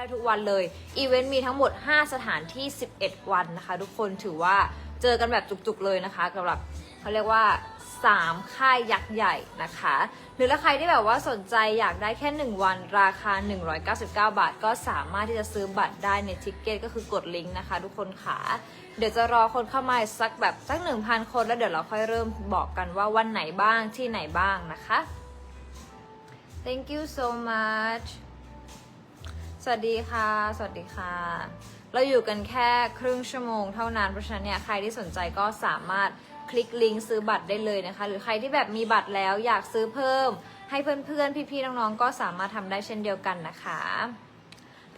ได้ทุกวันเลย อีเวนต์มีทั้งหมด 5 สถานที่ 11 วันนะคะ ทุกคนถือว่าเจอกันแบบจุกๆเลยนะคะสำหรับเขาเรียกว่า 3 ค่ายยักษ์ใหญ่นะคะ หรือถ้าใครที่แบบว่าสนใจอยากได้แค่ 1 วัน ราคา 199 บาท ก็สามารถที่จะซื้อบัตรได้ในทิกเก็ตก็คือกดลิงก์นะคะ ทุกคนค่ะ เดี๋ยวจะรอคนเข้ามาสักแบบสัก 1,000 คนแล้วเดี๋ยวเราค่อยเริ่มบอกกันว่าวันไหนบ้างที่ไหนบ้างนะคะ thank you so much สวัสดีค่ะ สวัสดีค่ะ เราอยู่กันแค่ครึ่งชั่วโมงเท่านั้น เพราะฉะนั้นเนี่ยใครที่สนใจก็สามารถคลิกลิงก์ซื้อบัตรได้เลยนะคะ หรือใครที่แบบมีบัตรแล้วอยากซื้อเพิ่ม ให้เพื่อนๆ พี่ๆ น้องๆ ก็สามารถทำได้เช่นเดียวกันนะคะ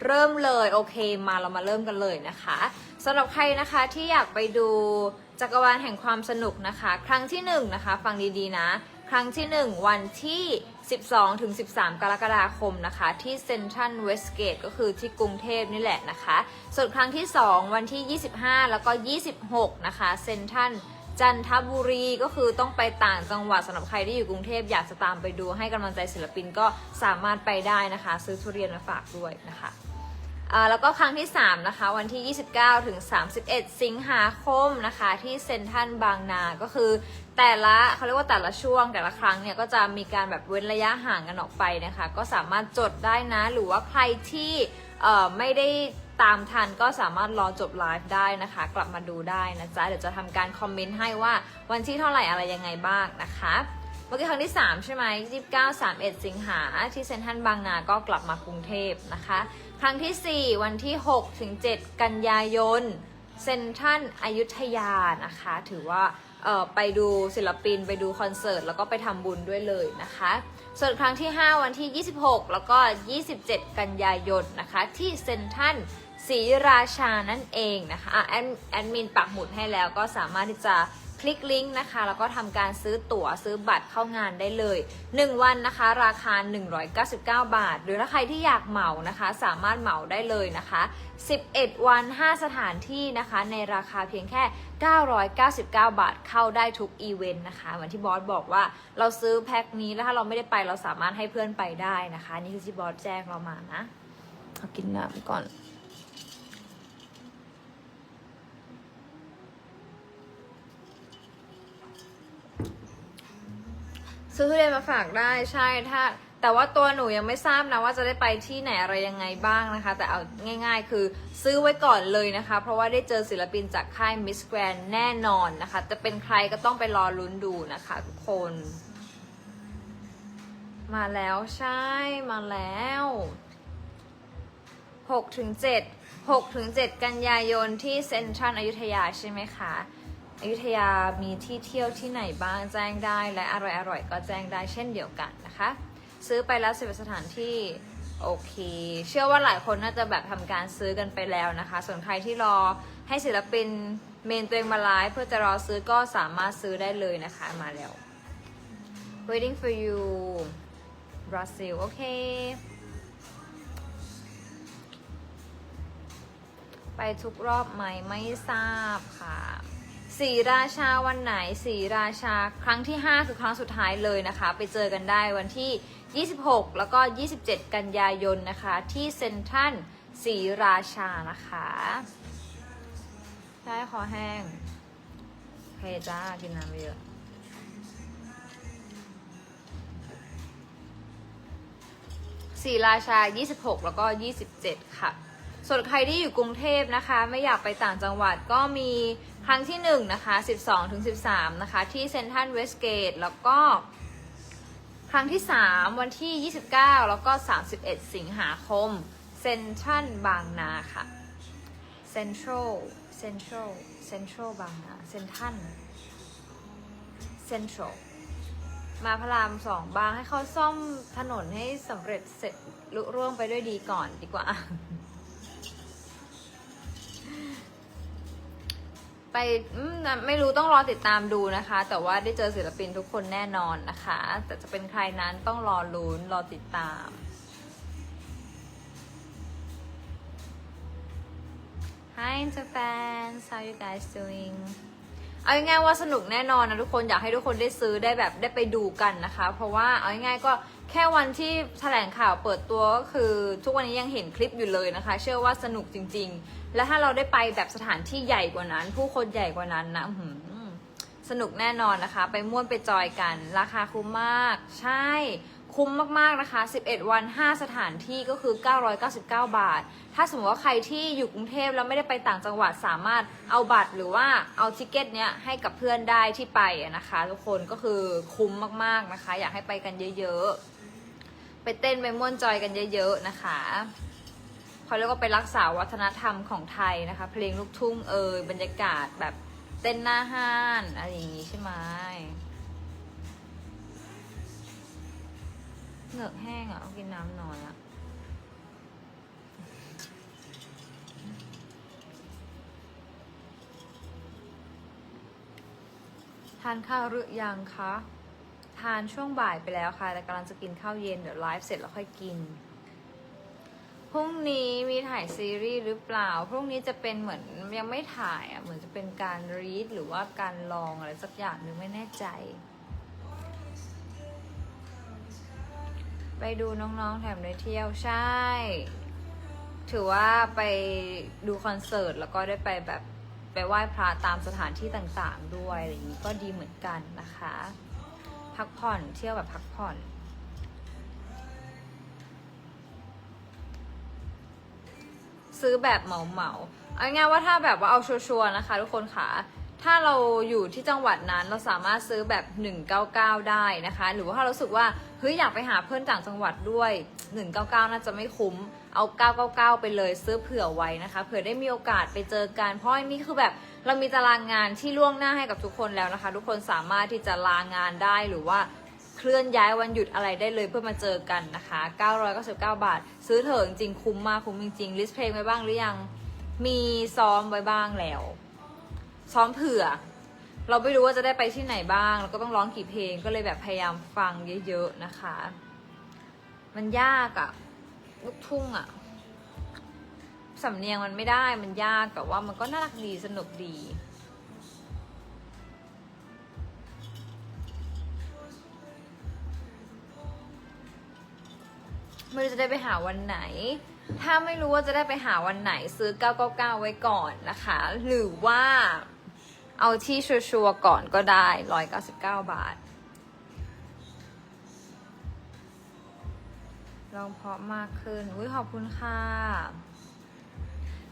เริ่มเลยโอเคมาเรามาเริ่มกันเลยนะคะ สำหรับใครนะคะที่อยากไปดูจักรวาลแห่งความสนุกนะคะ ครั้งที่1นงนะคะฟังดีๆนะ ครั้งที่ 1 วันที่ 12ถึง13 กรกฎาคมนะคะ ที่เซ็นทรัลเวสเกตก็คือที่กรุงเทพนี่แหละนะคะ ส่วนครั้งที่ 2 วันที่ 25 แล้วก็ 26 นะคะเซ็นทรัลจันทบุรีก็คือต้องไปต่างจังหวัดสำหรับใครที่อยู่กรุงเทพอยากจะตามไปดูให้กำลังใจศิลปินก็สามารถไปได้นะคะ ซื้อทุเรียนมาฝากด้วยนะคะ แล้วก็ครั้งที่ 3 นะคะ วันที่ 29 ถึง 31 สิงหาคมนะคะ ที่เซ็นทรัลบางนาก็คือแต่ละเขาเรียกว่าแต่ละช่วงแต่ละครั้งเนี่ยก็จะมีการแบบเว้นระยะห่างกันออกไปนะคะ ก็สามารถจดได้นะ หรือว่าใครที่ไม่ได้ตามทันก็สามารถรอจบไลฟ์ได้นะคะ กลับมาดูได้นะจ๊ะเดี๋ยวจะทำการคอมเมนต์ให้ว่าวันที่เท่าไหร่อะไรยังไงบ้างนะคะเมื่อกี้ครั้งที่ 3 ใช่ไหม29 31 สิงหาที่เซ็นทรัลบางนาก็กลับมากรุงเทพนะคะ ครั้งทีสี่ 4 วันที่6ถึง7กันยายนเซนทรัลอยุธยานะคะ ถือว่าไปดูศิลปินไปดูคอนเสิร์ต แล้วก็ไปทำบุญด้วยเลยนะคะ ส่วนครั้งที่ 5 วันที่ 26 แล้วก็ 27 กันยายนนะคะ ที่เซนทรัลศรีราชานั่นเองนะคะอะแอดแอดมินปักหมุดให้แล้วก็สามารถที่จะ ลิกลิงก์นะคะ แล้วก็ทำการซื้อตั๋วซื้อบัตรเข้างานได้เลย 1 วันนะคะ ราคา 199 บาท หรือถ้าใครที่อยากเหมานะคะ สามารถเหมาได้เลยนะคะ 11 วัน 5 สถานที่นะคะ ในราคาเพียงแค่ 999 บาทเข้าได้ทุกอีเวนต์นะคะเหมือนที่บอสบอกว่าเราซื้อแพ็คนี้แล้วถ้าเราไม่ได้ไปเราสามารถให้เพื่อนไปได้นะคะ นี่คือที่บอสแจ้งเรามานะเอากินน้ำก่อน ซื้อทุเรียนมาฝากได้ใช่ถ้า แต่ว่าตัวหนูยังไม่ทราบนะว่าจะได้ไปที่ไหนอะไรยังไงบ้างนะคะ แต่เอาง่าย ๆ คือซื้อไว้ก่อนเลยนะคะ เพราะว่าได้เจอศิลปินจากค่าย Miss Grand แน่นอนนะคะ จะเป็นใครก็ต้องไปรอลุ้นดูนะคะทุกคน มาแล้วใช่มาแล้ว6ถึง7 6ถึง7กันยายนที่เซ็นทรัลอยุธยาใช่ไหมคะ อยุธยามีที่เที่ยวที่ไหนบ้างแจ้งได้ และอร่อยๆก็แจ้งได้เช่นเดียวกันนะคะ ซื้อไปแล้วสิบสถานที่โอเค เชื่อว่าหลายคนน่าจะแบบทำการซื้อกันไปแล้วนะคะ ส่วนใครที่รอให้ศิลปินเมนตัวเองมาไลฟ์เพื่อจะรอซื้อก็สามารถซื้อได้เลยนะคะมาแล้ว waiting for you Brazil โอเค ไปทุกรอบไหมไม่ทราบค่ะ สีราชาวันไหนสีราชาครั้งที่ 5 คือครั้งสุดท้ายเลยนะคะ ไปเจอกันได้วันที่ 26 แล้วก็ 27 กันยายนนะคะ ที่เซ็นทรัลสีราชานะคะ ได้คอแห้งเคจ้า กินน้ำไปเยอะสีราชา 26 แล้วก็ 27 ค่ะ ส่วนใครที่อยู่กรุงเทพนะคะ ไม่อยากไปต่างจังหวัดก็มีครั้งที่1นะคะ12ถึง13นะคะที่เซนทรัลเวสเกตแล้วก็ ครั้งที่ 3 วันที่ 29 แล้วก็ 31 สิงหาคมเซนทรัลบางนาค่ะเซ็นทรัลเซ็นทรัลเซ็นทรัลบางนาเซนทรัลเซ็นทรัลมาพระรามสองบางให้เขาซ่อมถนนให้สำเร็จเสร็จลุร่วงไปด้วยดีก่อนดีกว่า ไปอืมไม่รู้ต้องรอติดตามดูนะคะ แต่ว่าได้เจอศิลปินทุกคนแน่นอนนะคะ แต่จะเป็นใครนั้นต้องรอลุ้นรอติดตาม Hi Inter fans how you guys doing เอาง่ายๆว่าสนุกแน่นอนนะทุกคนอยากให้ทุกคนได้ซื้อได้แบบได้ไปดูกันนะคะ เพราะว่าเอาง่ายๆก็แค่วันที่แถลงข่าวเปิดตัวก็คือทุกวันนี้ยังเห็นคลิปอยู่เลยนะคะ เชื่อว่าสนุกจริง ๆ และถ้าเราได้ไปแบบสถานที่ใหญ่กว่านั้น ผู้คนใหญ่กว่านั้นนะหืสนุกแน่นอนนะคะ ไปม่วนไปจอยกัน ราคาคุ้มมาก ใช่ คุ้มมากๆนะคะ 11 วัน 5 สถานที่ก็คือ 999 บาท ถ้าสมมติว่าใครที่อยู่กรุงเทพแล้วไม่ได้ไปต่างจังหวัดสามารถเอาบัตรหรือว่าเอาทิเก็ตเนี้ยให้กับเพื่อนได้ที่ไปนะคะ ทุกคนก็คือคุ้มมากๆนะคะ อยากให้ไปกันเยอะๆ ไปเต้นไปม่วนจอยกันเยอะ ๆ นะคะ เขาเรียกว่าไปรักษาวัฒนธรรมของไทยนะคะ เพลงลูกทุ่งเอยบรรยากาศแบบเต้นหน้าห้านอะไรอย่างงี้ใช่ไหมเหงือกแห้งอะต้องกินน้ำน้อยอะทานข้าวหรือยังคะ ทานช่วงบ่ายไปแล้วค่ะ แต่กำลังจะกินข้าวเย็น เดี๋ยวไลฟ์เสร็จแล้วค่อยกิน พรุ่งนี้มีถ่ายซีรีส์หรือเปล่า พรุ่งนี้จะเป็นเหมือนยังไม่ถ่ายอะ เหมือนจะเป็นการรีดหรือว่าการลองอะไรสักอย่างหนึ่งไม่แน่ใจ ไปดูน้องๆแถมได้เที่ยวใช่ ถือว่าไปดูคอนเสิร์ตแล้วก็ได้ไปแบบไปไหว้พระตามสถานที่ต่างๆ ด้วยอะไรอย่างนี้ก็ดีเหมือนกันนะคะ พักผ่อนเที่ยวแบบพักผ่อน ซื้อแบบเหมาเหมาเอาง่ายว่าถ้าแบบว่าเอาชัวร์ๆนะคะ ทุกคนค่ะ ถ้าเราอยู่ที่จังหวัดนั้นเราสามารถซื้อแบบ 199 ได้นะคะ หรือว่าถ้าเรารู้สึกว่าเฮ้ยอยากไปหาเพื่อนต่างจังหวัดด้วย 199 น่าจะไม่คุ้มเอา 999 ไปเลยซื้อเผื่อไว้นะคะ เผื่อได้มีโอกาสไปเจอกัน เพราะอันนี้คือแบบเรามีตารางงานที่ล่วงหน้าให้กับทุกคนแล้วนะคะ ทุกคนสามารถที่จะลางานได้หรือว่า เคลื่อนย้ายวันหยุดอะไรได้เลยเพื่อมาเจอกันนะคะ 999 บาท ซื้อเถอะจริงคุ้มมากคุ้มจริงๆลิสต์เพลงไว้บ้างหรือยัง มีซ้อมไว้บ้างแล้ว ซ้อมเผื่อ เราไม่รู้ว่าจะได้ไปที่ไหนบ้างแล้วก็ต้องร้องกี่เพลงก็เลยแบบพยายามฟังเยอะๆนะคะ มันยากอะลูกทุ่งอะสำเนียงมันไม่ได้มันยากแต่ว่ามันก็น่ารักดีสนุกดี ไม่รู้จะได้ไปหาวันไหน ถ้าไม่รู้ว่าจะได้ไปหาวันไหนซื้อ 999 ไว้ก่อนนะคะ หรือว่าเอาที่ชัวร์ๆก่อนก็ได้ 199 บาทลองเพาะมากขึ้น อุ้ยขอบคุณค่ะ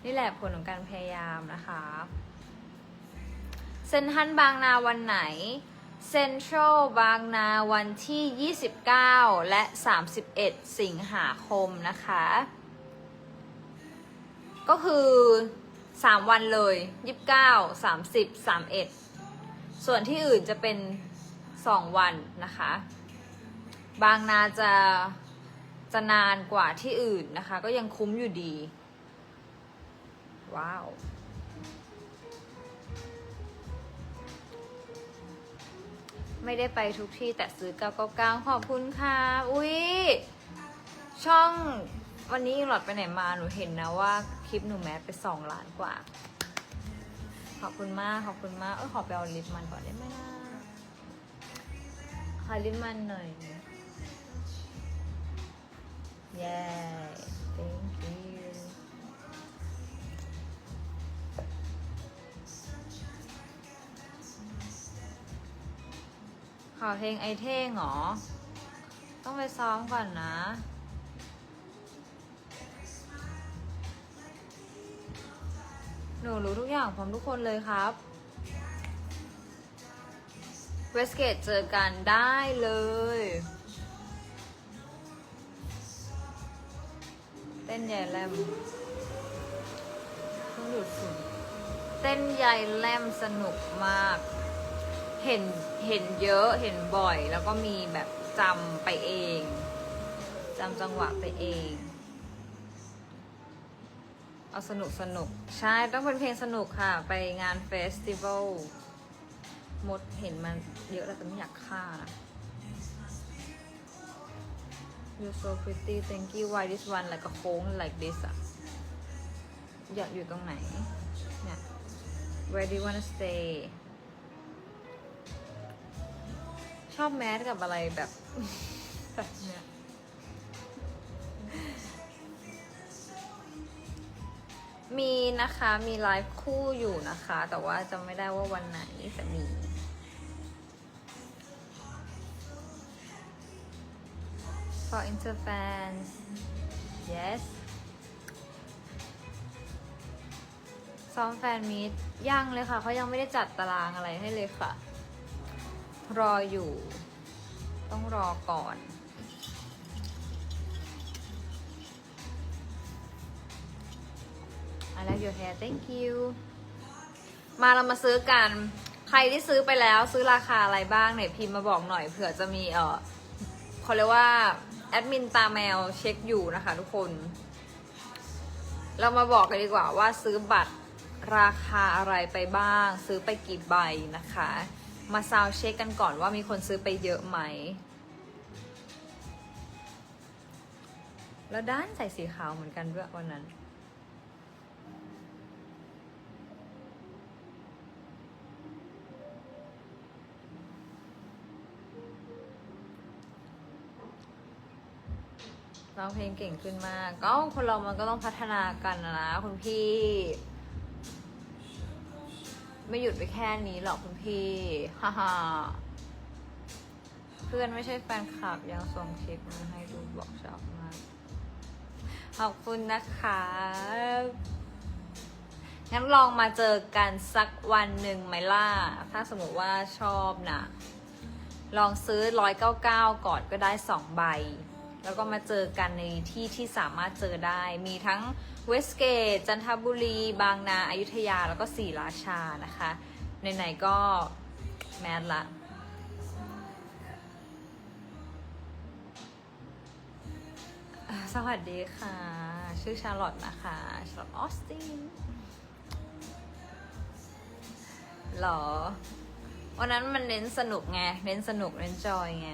นี่แหละผลของการพยายามนะคะ เซนทันบางนาวันไหน เซ็นทรัลบางนาวันที่ 29 และ 31 สิงหาคมนะคะ ก็คือ 3 วันเลย 29 30 31 ส่วนที่อื่นจะเป็น 2 วันนะคะ บางนาจะจะนานกว่าที่อื่นนะคะ ก็ยังคุ้มอยู่ดี ว้าว ไม่ได้ไปทุกที่แต่ซื้อ 999 ขอบคุณค่ะ อุ๊ยช่องวันนี้หลอดไปไหนมาหนูเห็นนะว่าคลิปหนูแมสไป2ล้านกว่า ขอบคุณมากขอบคุณมากเออขอไปเอาลิปมันก่อนได้ไหมนะขอลิปมันหน่อยเย้ thank you ข่าวเพลงไอเท่งเหรอ ต้องไปซ้อมก่อนนะ หนูรู้ทุกอย่างพร้อมทุกคนเลยครับเวสเกตเจอกันได้เลย เต้นใหญ่แลมต้องหยุดฝุ่นเต้นใหญ่แลมสนุกมาก เห็นเห็นเยอะเห็นบ่อย แล้วก็มีแบบจำไปเองจำจังหวะไปเอง เอาสนุกสนุกใช่ต้องเป็นเพลงสนุกค่ะ ไปงานเฟสติวัลมดเห็นมันเยอะแล้วแต่ไม่อยากฆ่านะ You're so pretty thank you why this one like a โค้ง like this อะอยากอยู่ตรงไหนเนี่ย where do you wanna stay ชอบแมสกับอะไรแบบแบบเนี้ยมีนะคะมีไลฟ์คู่อยู่นะคะ แต่ว่าจำไม่ได้ว่าวันไหนจะมี for inter fans yes ซ้อมแฟนมีตยังเลยค่ะเขายังไม่ได้จัดตารางอะไรให้เลยค่ะ รออยู่ ต้องรอก่อน I love your hair thank you มาเรามาซื้อกัน ใครที่ซื้อไปแล้วซื้อราคาอะไรบ้างเนี่ยพิมพ์มาบอกหน่อยเผื่อจะมีเออเขาเรียกว่า แอดมินตาแมวเช็คอยู่นะคะทุกคน เรามาบอกกันดีกว่าว่าซื้อบัตรราคาอะไรไปบ้าง ซื้อไปกี่ใบนะคะ มาซาวเช็คกันก่อนว่ามีคนซื้อไปเยอะไหม แล้วด้านใส่สีขาวเหมือนกันด้วยวันนั้น ร้องเพลงเก่งขึ้นมาก ก็คนเรามันก็ต้องพัฒนากันนะนะคุณพี่ ไม่หยุดไปแค่นี้หรอกคุณพี่ฮ่าฮ่าเพื่อนไม่ใช่แฟนคลับยังส่งคลิปมาให้ดูบอกชอบมาก ขอบคุณนะคะงั้นลองมาเจอกันสักวันหนึ่งไหมล่ะ ถ้าสมมติว่าชอบนะ ลองซื้อ 199 ก่อนก็ได้ 2 ใบ แล้วก็มาเจอกันในที่ที่สามารถเจอได้ มีทั้งเวสเกต จันทบุรี บางนาอายุทยาแล้วก็สีราชานะคะไหนๆก็แมสละสวัสดีค่ะ ชื่อชาร์ลอตนะคะชาร์ลอตออสตินหรอ วันนั้นมันเน้นสนุกไง เน้นสนุก เน้นจอยไง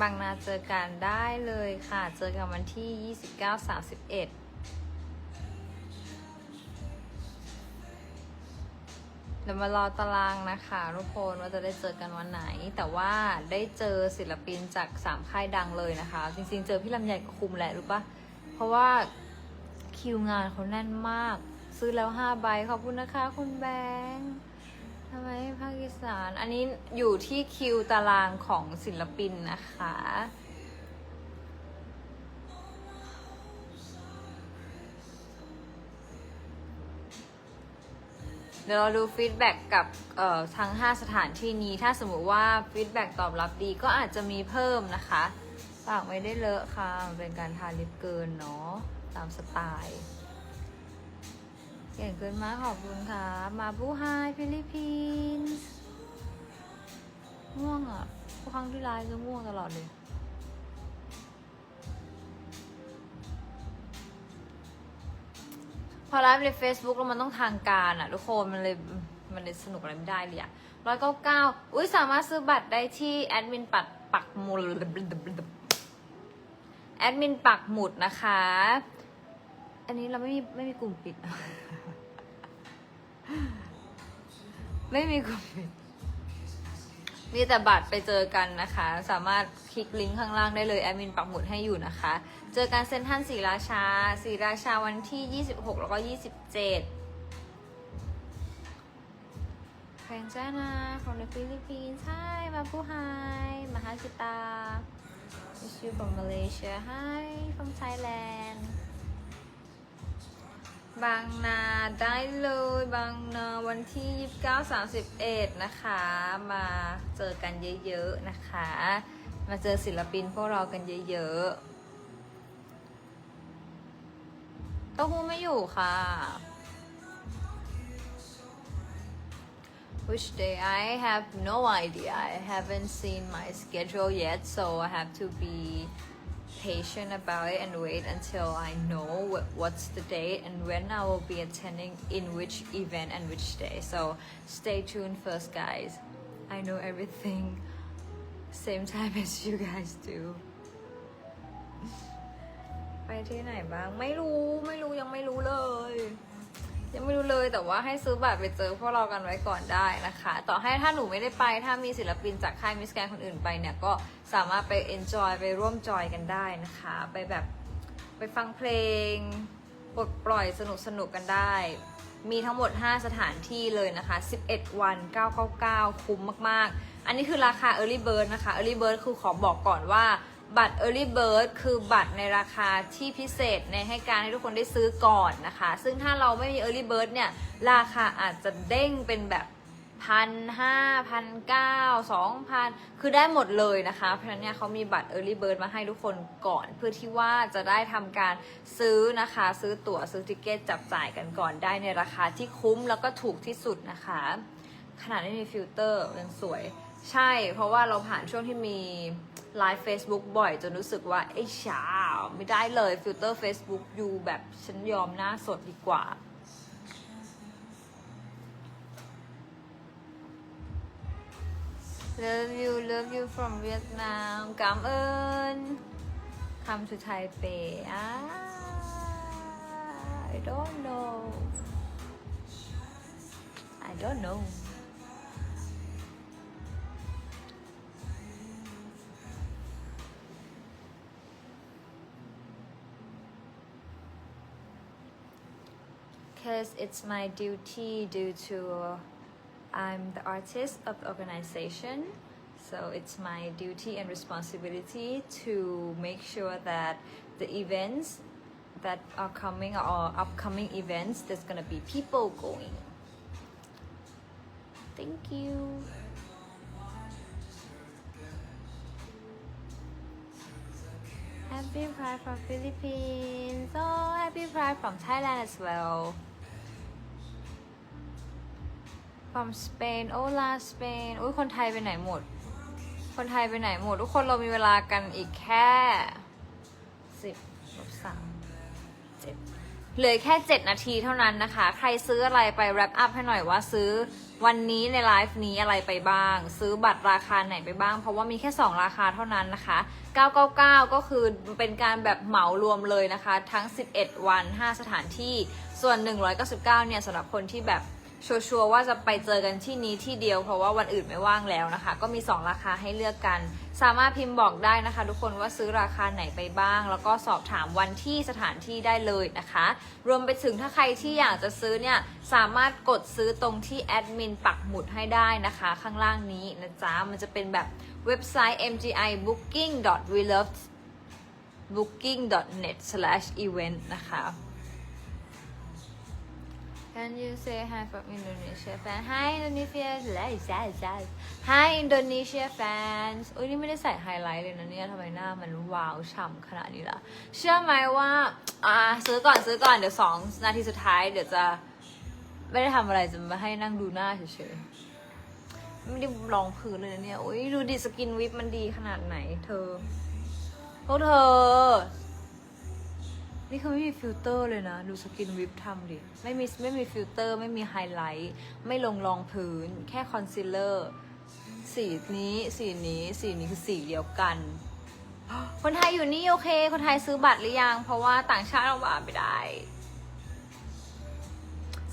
บางนาเจอกันได้เลยค่ะ เจอกันวันที่ 29 31เดี๋ยวมารอตารางนะคะทุกคนว่าจะได้เจอกันวันไหน แต่ว่าได้เจอศิลปินจากสามค่ายดังเลยนะคะ จริงๆ เจอพี่ลำไยกับคุมแหละรู้ปะเพราะว่าคิวงานเขาแน่นมาก ซื้อแล้วห้าใบขอบคุณนะคะ คุณแบงค์ ทำไมภาคอีสาน อันนี้อยู่ที่คิวตารางของศิลปินนะคะ เดี๋ยวเราดูฟีดแบ็กกับทั้ง 5 สถานที่นี้ ถ้าสมมุติว่าฟีดแบ็กตอบรับดีก็อาจจะมีเพิ่มนะคะ ปากไม่ได้เลอะค่ะ มันเป็นการทาลิปเกินเนาะ ตามสไตล์ เก่งเกินมากขอบคุณค่ะ มาบูไฮฟิลิปปินส์ง่วงอะทุกครั้งที่ไลฟ์จะง่วงตลอดเลยพอไลฟ์ใน Facebook แล้วมันต้องทางการอะ ทุกคนมันเลยมันเลยสนุกอะไรไม่ได้เลยอะร้อยเก้าเก้าอุ้ยสามารถซื้อบัตรได้ที่แอดมินปักปักหมุดแอดมินปักหมุดนะคะ อันนี้เราไม่มีไม่มีกลุ่มปิด ไม่มีกลุ่มปิด มีแต่บัตรไปเจอกันนะคะ สามารถคลิกลิงก์ข้างล่างได้เลยแอดมินปักหมุดให้อยู่นะคะ เจอกันเซนทรันศรีราชาศรีราชาวันที่ 26 แล้วก็ 27แฟนจ้านา from the Philippines Hi มาผู้ Hi มาฮาสิตา Miss you from Malaysia Hi from Thailand บางนาได้เลยบางนาวันที่ 29 31 นะคะ มาเจอกันเยอะๆนะคะ มาเจอศิลปินพวกเรากันเยอะๆเต้าหู้ไม่อยู่ค่ะ Which day I have no idea I haven't seen my schedule yet so I have to be patient about it and wait until I know what, what's the date and when I will be attending in which event and which day. So stay tuned first, guys. I know everything same time as you guys do. ไป ไปที่ไหนบ้าง ไม่รู้ไม่รู้ยังไม่รู้เลย ยังไม่รู้เลยแต่ว่าให้ซื้อบัตรไปเจอพวกเรากันไว้ก่อนได้นะคะ ต่อให้ถ้าหนูไม่ได้ไป ถ้ามีศิลปินจากค่ายมิสแกนคนอื่นไปเนี่ย ก็สามารถไป enjoy ไปร่วมจอยกันได้นะคะ ไปแบบไปฟังเพลงปลดปล่อยสนุกสนุกกันได้ มีทั้งหมด 5 สถานที่เลยนะคะ 11 วัน 999 คุ้มมาก ๆ อันนี้คือราคา Early Bird นะคะ Early Bird คือขอบอกก่อนว่า บัตร Early Bird คือบัตรในราคาที่พิเศษในให้การให้ทุกคนได้ซื้อก่อนนะคะ ซึ่งถ้าเราไม่มี Early Bird เนี่ยราคาอาจจะเด้งเป็นแบบพันห้าพันเก้าสองพันคือได้หมดเลยนะคะ เพราะฉะนั้นเนี่ยเขามีบัตร Early Bird มาให้ทุกคนก่อน เพื่อที่ว่าจะได้ทำการซื้อนะคะ ซื้อตั๋วซื้อติเกตจับจ่ายกันก่อนได้ในราคาที่คุ้มแล้วก็ถูกที่สุดนะคะ ขนาดไม่มีฟิลเตอร์ยังสวย ใช่ เพราะว่าเราผ่านช่วงที่มี ไลฟ์ Facebook บ่อยจนรู้สึกว่าไอ้ฉาไม่ได้เลยฟิลเตอร์ Facebook อยู่แบบฉันยอมหน้าสดดีกว่าเลิฟยูเลิฟยู from เวียดนามกำเอิญคำสุดท้ายเปอ่า I don't know I don't know because it's my duty due to I'm the artist of the organization so it's my duty and responsibility to make sure that the events that are coming or upcoming events there's gonna be people going thank you Happy Pride from Philippines. Oh, Happy Pride from Thailand as well. From Spain. Hola Spain. อุ้ยคนไทยไปไหนหมด คนไทยไปไหนหมด ทุกคนเรามีเวลากันอีกแค่สิบลบสามเจ็ดเหลือแค่ 7 นาทีเท่านั้นนะคะ ใครซื้ออะไรไป wrap up ให้หน่อยว่าซื้อวันนี้ในไลฟ์นี้อะไรไปบ้าง ซื้อบัตรราคาไหนไปบ้าง เพราะว่ามีแค่ 2 ราคาเท่านั้นนะคะ 999 ก็คือเป็นการแบบเหมารวมเลยนะคะ ทั้ง 11 วัน 5 สถานที่ ส่วน 199 เนี่ยสำหรับคนที่แบบ ชัวร์ว่าจะไปเจอกันที่นี้ที่เดียว เพราะว่าวันอื่นไม่ว่างแล้วนะคะ ก็มี 2 ราคาให้เลือกกัน สามารถพิมพ์บอกได้นะคะ ทุกคนว่าซื้อราคาไหนไปบ้าง แล้วก็สอบถามวันที่สถานที่ได้เลยนะคะ รวมไปถึงถ้าใครที่อยากจะซื้อเนี่ยสามารถกดซื้อตรงที่แอดมินปักหมุดให้ได้นะคะ ข้างล่างนี้นะจ๊ะมันจะเป็นแบบเว็บไซต์ mgi booking we love booking net event นะคะ Can you say hi from Indonesia fan Hi Indonesia และใช่ใช่ Hi Indonesia fans อุ้ยนี่ไม่ได้ใส่ไฮไลท์เลยนะเนี่ยทำไมหน้ามันวาวฉ่ำขนาดนี้ล่ะ เชื่อไหมว่าอ่าซื้อก่อนซื้อก่อนเดี๋ยวสองนาทีสุดท้ายเดี๋ยวจะไม่ได้ทำอะไรจะมาให้นั่งดูหน้าเฉยๆ ไม่ได้ลองพื้นเลยนะเนี่ย อุ้ยดูดิสกินวิปมันดีขนาดไหนเธอพวกเธอ นี่คือไม่มีฟิลเตอร์เลยนะ ดูสกินวิปทำดิ ไม่มีไม่มีฟิลเตอร์ ไม่มีไฮไลท์ ไม่ลงรองพื้น แค่คอนซีลเลอร์ สีนี้ สีนี้ สีนี้คือสีเดียวกัน คนไทยอยู่นี่โอเค คนไทยซื้อบัตรหรือยัง เพราะว่าต่างชาติเราบัตรไม่ได้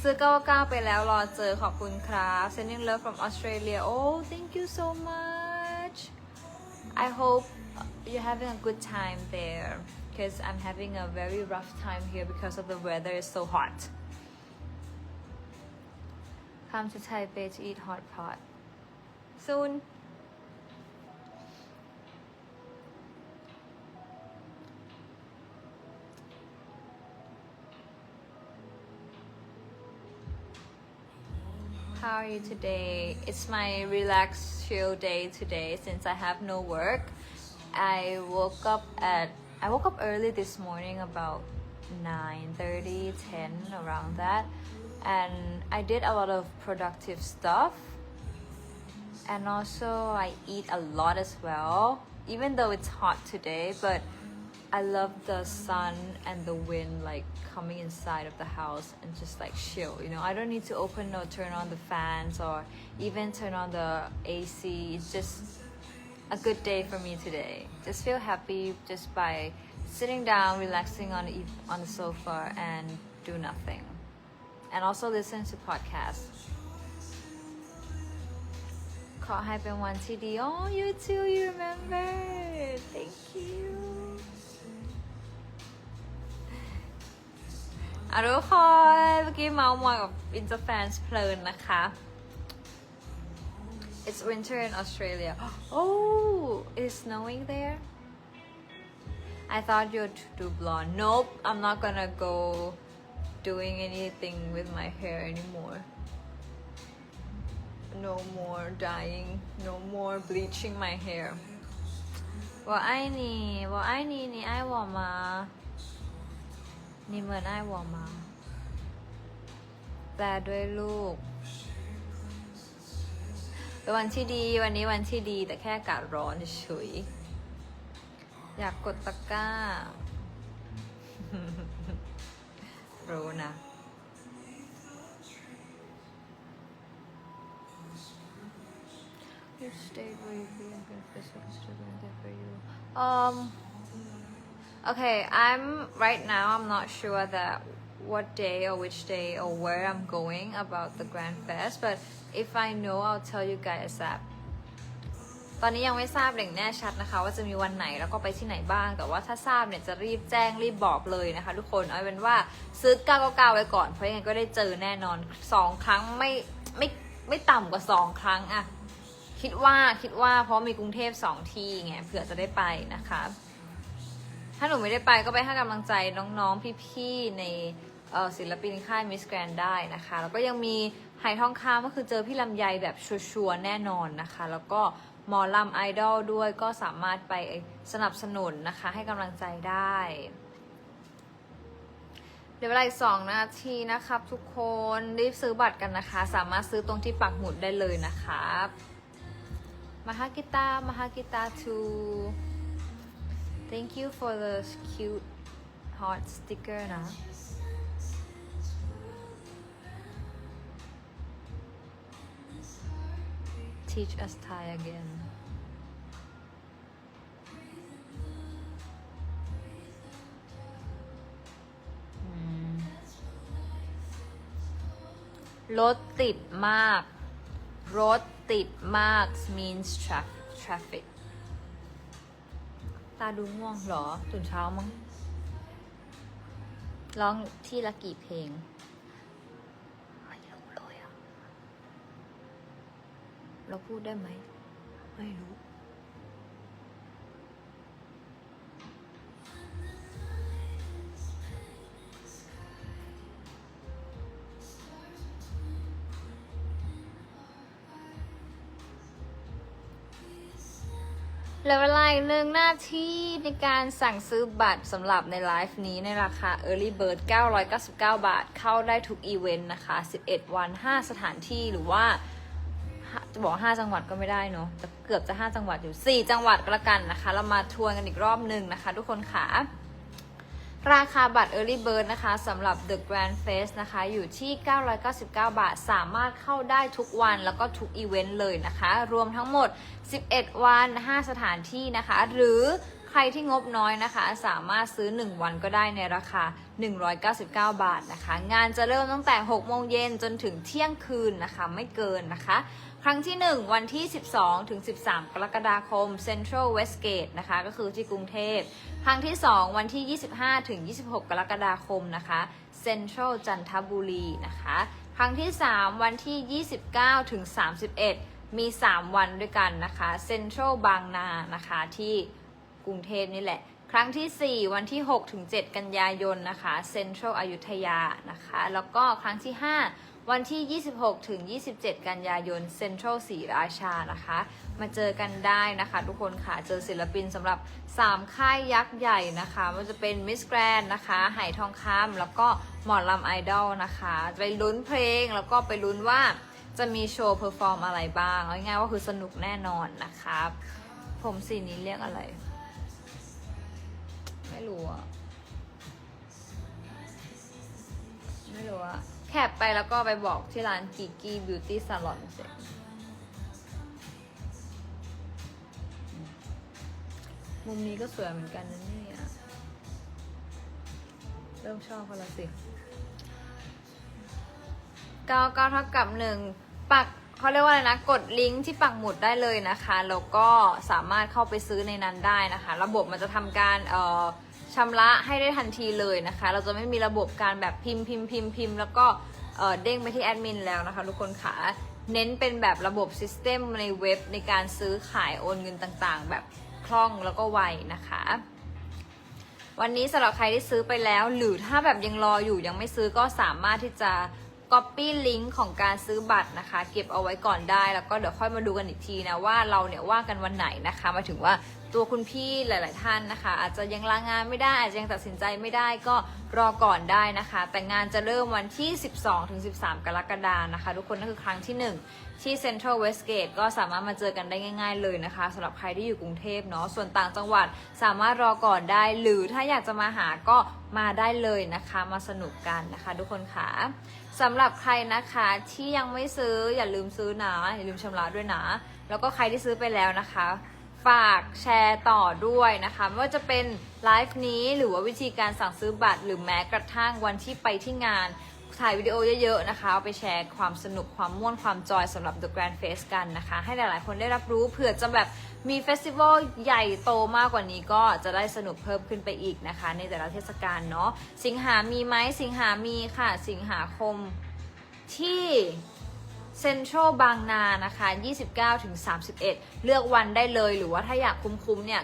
ซื้อ99ไปแล้วรอเจอขอบคุณครับ sending love from Australia oh thank you so much I hope you're having a good time there because I'm having a very rough time here because of the weather is so hot. Come to Taipei to eat hot pot. Soon. How are you today? It's my relaxed chill day today since I have no work. I woke up at I woke up early this morning about 9:30, 10 around that. And I did a lot of productive stuff. And also I eat a lot as well, even though it's hot today, but I love the sun and the wind like coming inside of the house and just like chill. You know, I don't need to open or turn on the fans or even turn on the AC. It's just a good day for me today. Just feel happy just by sitting down relaxing on the eve- on the sofa and do nothing and also listen to podcasts ขอให้เป็นวันที่ดี oh you too you remember thank you อะทุกคนเมื่อกี้เมาส์มอยกับ Inter fans เพลินนะคะ It's winter in Australia oh is snowing there I thought you'd do blonde nope I'm not gonna go doing anything with my hair anymore no more dyeing no more bleaching my hair 我爱你我爱你你爱我吗你们爱我吗แปลด้วยลูก เป็นวันที่ดีวันนี้วันที่ดีแต่แค่อากาศร้อนเฉยอยากกดตะกร้า รู้นะ Which state will you be in breakfast with student there for you? Um. Okay, I'm right now. I'm not sure that what day or which day or where I'm going about the Grand Fest, but if I know, I'll tell you guys that. ตอนนี้ยังไม่ทราบอย่างแน่ชัดนะคะ ว่าจะมีวันไหนแล้วก็ไปที่ไหนบ้าง แต่ว่าถ้าทราบเนี่ยจะรีบแจ้งรีบบอกเลยนะคะ ทุกคนเอาเป็นว่าซื้อ999ไว้ก่อนเพราะยังไงก็ได้เจอแน่นอนสองครั้งไม่ไม่ไม่ต่ำกว่าสองครั้งอะคิดว่าคิดว่าเพราะมีกรุงเทพสองที่ไงเผื่อจะได้ไปนะคะถ้าหนูไม่ได้ไปก็ไปให้กำลังใจน้องๆ พี่ๆ ในศิลปินค่ายมิสแกรนได้นะคะ แล้วก็ยังมี ไหทองคำก็คือเจอพี่ลำไยแบบชัวร์ๆแน่นอนนะคะ แล้วก็หมอลำไอดอลด้วยก็สามารถไปสนับสนุนนะคะ ให้กำลังใจได้เดี๋ยวเวลาอีกสองนาทีนะครับ ทุกคนรีบซื้อบัตรกันนะคะ สามารถซื้อตรงที่ปักหมุดได้เลยนะครับมาฮากิตามาฮากิตา to Thank you for the cute heart sticker นะ Teach us Thai again รถติดมาก รถติดมาก means traffic traffic ตาดูง่วงเหรอตื่นเช้ามั้ง ร้องที่ละกี่เพลง ไม่รู้เลยอะ เราพูดได้ไหม ไม่รู้ เหลือเวลาอีกหนึ่งหน้าที่ในการสั่งซื้อบัตรสำหรับในไลฟ์นี้ในราคา Early Bird 999 บาท เข้าได้ทุกอีเวนต์นะคะ 11 วัน 5 สถานที่หรือว่า จะบอก5จังหวัดก็ไม่ได้เนอะแต่เกือบจะ5จังหวัดอยู่4จังหวัดก็แล้วกันนะคะ เรามาทวนกันอีกรอบหนึ่งนะคะ ทุกคนค่ะราคาบัตร Early Bird นะคะสำหรับ The Grand Fest นะคะอยู่ที่ 999 บาท สามารถเข้าได้ทุกวันแล้วก็ทุกอีเวนต์เลยนะคะ รวมทั้งหมด 11 วัน 5 สถานที่นะคะ หรือใครที่งบน้อยนะคะ สามารถซื้อ 1 วันก็ได้ในราคา 199 บาทนะคะ งานจะเริ่มตั้งแต่6โมงเย็นจนถึงเที่ยงคืนนะคะ ไม่เกินนะคะ ครั้งที่ 1 วันที่ 12 ถึง 13 กรกฎาคม Central Westgate นะคะ ก็คือที่กรุงเทพ ครั้งที่ 2 วันที่ 25 ถึง 26 กรกฎาคมนะคะ Central จันทบุรีนะคะ ครั้งที่ 3 วันที่ 29 ถึง 31 มี 3 วันด้วยกันนะคะ Central บางนานะคะที่กรุงเทพนี่แหละ ครั้งที่ 4 วันที่ 6 ถึง 7 กันยายนนะคะ Central อยุธยานะคะ แล้วก็ครั้งที่ 5 วันที่ 26 ถึง 27 กันยายน Central ศรีราชานะคะ มาเจอกันได้นะคะทุกคนค่ะ เจอศิลปินสำหรับ 3 ค่ายยักษ์ใหญ่นะคะมันจะเป็น Miss Grand นะคะไหทองคำแล้วก็หมอลำไอดอลนะคะไปลุ้นเพลงแล้วก็ไปลุ้นว่าจะมีโชว์เพอร์ฟอร์มอะไรบ้างง่ายๆว่าคือสนุกแน่นอนนะคะ ผมสีนี้เรียกอะไร ไม่รู้อะไม่รู้อะแคปไปแล้วก็ไปบอกที่ร้านกิกี้บิวตี้ซาลอนเสร็จมุมนี้ก็สวยเหมือนกันนะเนี่ยริ่มชอบกันล้วสิเก้าเก้าเท่ากับหนึ่งปักเขาเรียกว่าอะไรนะ กดลิงก์ที่ปักหมุดได้เลยนะคะ แล้วก็สามารถเข้าไปซื้อในนั้นได้นะคะ ระบบมันจะทำการเอ่อ ชำระให้ได้ทันทีเลยนะคะ เราจะไม่มีระบบการแบบพิมพ์พิมพ์พิมพ์พิมพ์แล้วก็เด้งไปที่แอดมินแล้วนะคะทุกคนค่ะเน้นเป็นแบบระบบซิสเต็มในเว็บในการซื้อขายโอนเงินต่างๆ แบบคล่องแล้วก็ไวนะคะ วันนี้สำหรับใครที่ซื้อไปแล้ว หรือถ้าแบบยังรออยู่ยังไม่ซื้อก็สามารถที่จะ Copy ลิงก์ของการซื้อบัตรนะคะ เก็บเอาไว้ก่อนได้แล้วก็เดี๋ยวค่อยมาดูกันอีกทีนะว่าเราเนี่ยว่ากันวันไหนนะคะมาถึงว่า ตัวคุณพี่หลาย ๆ ท่านนะคะ อาจจะยังลางงานไม่ได้อาจจะยังตัดสินใจไม่ได้ก็รอก่อนได้นะคะ แต่งานจะเริ่มวันที่ 12-13 กรกฎาคมนะคะทุกคนนั่นคือครั้งที่ 1 ที่ Central Westgate ก็สามารถมาเจอกันได้ง่าย ๆ เลยนะคะสำหรับใครที่อยู่กรุงเทพเนาะส่วนต่างจังหวัดสามารถรอก่อนได้ หรือถ้าอยากจะมาหาก็มาได้เลยนะคะ มาสนุกกันนะคะ ทุกคนค่ะสำหรับใครนะคะที่ยังไม่ซื้ออย่าลืมซื้อนะอย่าลืมชำระด้วยนะ แล้วก็ใครที่ซื้อไปแล้วนะคะ ฝากแชร์ต่อด้วยนะคะ ไม่ว่าจะเป็นไลฟ์นี้หรือว่าวิธีการสั่งซื้อบัตร หรือแม้กระทั่งวันที่ไปที่งานถ่ายวิดีโอเยอะๆนะคะเอาไปแชร์ความสนุกความม่วนความจอยสำหรับ The Grand Face กันนะคะ ให้หลายๆคนได้รับรู้เผื่อจะแบบมีเฟสติวัลใหญ่โตมากกว่านี้ก็จะได้สนุกเพิ่มขึ้นไปอีกนะคะ ในแต่ละเทศกาลเนาะสิงหามีไหมสิงหามีค่ะ สิงหาคมที่ เซ็นทรัลบางนานะคะ 29ถึง31 เลือกวันได้เลย หรือว่าถ้าอยากคุ้มๆ เนี่ย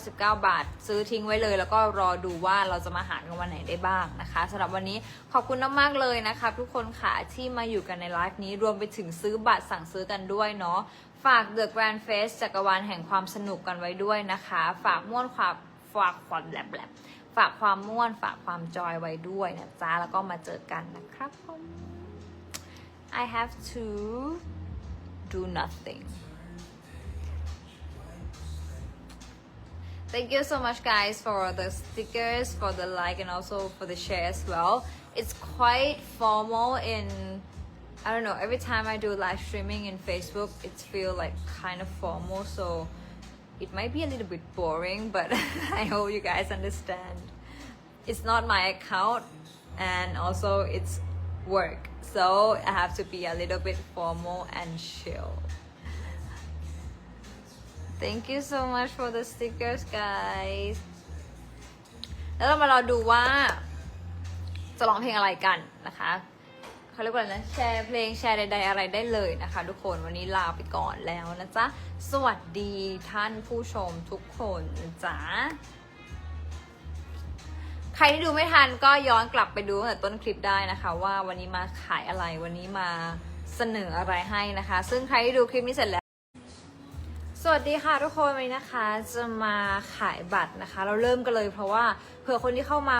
999 บาท ซื้อทิ้งไว้เลย แล้วก็รอดูว่าเราจะมาหากันวันไหนได้บ้างนะคะสำหรับวันนี้ขอบคุณมากๆเลยนะคะทุกคนค่ะที่มาอยู่กันในไลฟ์นี้รวมไปถึงซื้อบัตรสั่งซื้อกันด้วยเนาะฝาก The Grand Face จักรวาลแห่งความสนุกกันไว้ด้วยนะคะ ฝากม่วนความฝากความแหลบๆฝากความม่วน ฝากความจอยไว้ด้วยนะจ๊ะแล้วก็มาเจอกันนะครับผม I have to do nothing. Thank you so much, guys, for the stickers, for the like, and also for the share as well. It's quite formal in, I don't know, every time I do live streaming in Facebook, it feels like kind of formal, so it might be a little bit boring, but I hope you guys understand. It's not my account, and also it's work, so I have to be a little bit formal and chill. Thank you so much for the stickers guys แล้วเรามารอดูว่า จะร้องเพลงอะไรกันนะคะเขาเรียกว่าอะไรนะแชร์เพลงแชร์ใด ๆ อะไรได้เลยนะคะ ทุกคนวันนี้ลาไปก่อนแล้วนะจ๊ะ สวัสดีท่านผู้ชมทุกคนนะจ๊ะ ใครที่ดูไม่ทันก็ย้อนกลับไปดูตั้งแต่ต้นคลิปได้นะคะ ว่าวันนี้มาขายอะไรวันนี้มาเสนออะไรให้นะคะ ซึ่งใครที่ดูคลิปนี้เสร็จแล้ว สวัสดีค่ะทุกคนวันนี้นะคะ จะมาขายบัตรนะคะ เราเริ่มกันเลยเพราะว่าเผื่อคนที่เข้ามา